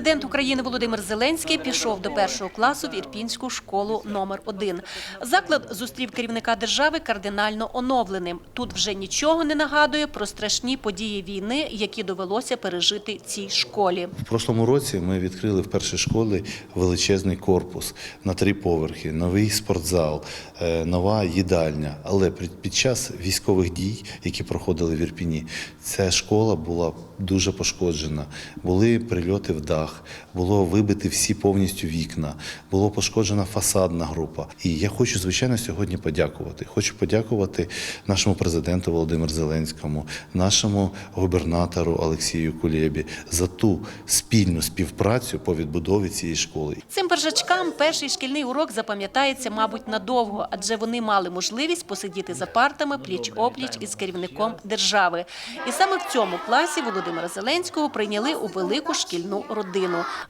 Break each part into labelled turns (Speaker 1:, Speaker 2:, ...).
Speaker 1: Президент України Володимир Зеленський пішов до першого класу в Ірпінську школу номер 1 Заклад зустрів керівника держави кардинально оновленим. Тут вже нічого не нагадує про страшні події війни, які довелося пережити цій школі.
Speaker 2: В прошлому році ми відкрили в першій школі величезний корпус на три поверхи, новий спортзал, е, нова їдальня. Але під- під час військових дій, які проходили в Ірпіні, ця школа була дуже пошкоджена. Були прильоти в дах, було вибиті всі повністю вікна, було пошкоджена фасадна група. І я хочу, звичайно, сьогодні подякувати. Хочу подякувати нашому президенту Володимиру Зеленському, нашому губернатору Олексію Кулєбі за ту спільну співпрацю по відбудові цієї школи.
Speaker 1: Цим першачкам перший шкільний урок запам'ятається, мабуть, надовго, адже вони мали можливість посидіти за партами пліч-опліч із керівником держави. І саме в цьому класі Володимира Зеленського прийняли у велику шкільну родину.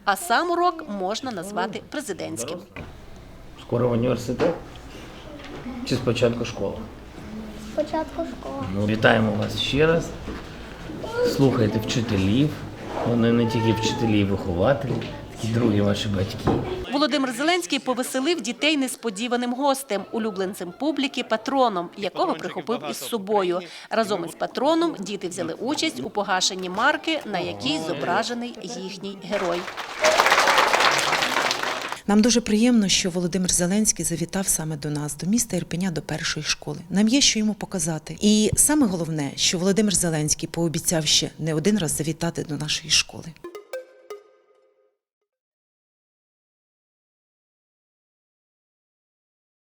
Speaker 1: А сам урок можна назвати президентським.
Speaker 3: Скоро в університет? Чи спочатку школа?
Speaker 4: Спочатку школа.
Speaker 3: Ну, вітаємо вас ще раз. Слухайте вчителів. Вони не тільки вчителі, і вихователі, і другі ваші батьки.
Speaker 1: Володимир Зеленський повеселив дітей несподіваним гостем, улюбленцем публіки, патроном, якого прихопив із собою. Разом із патроном діти взяли участь у погашенні марки, на якій зображений їхній герой.
Speaker 5: Нам дуже приємно, що Володимир Зеленський завітав саме до нас, до міста Ірпеня, до першої школи. Нам є що йому показати. І саме головне, що Володимир Зеленський пообіцяв ще не один раз завітати до нашої школи.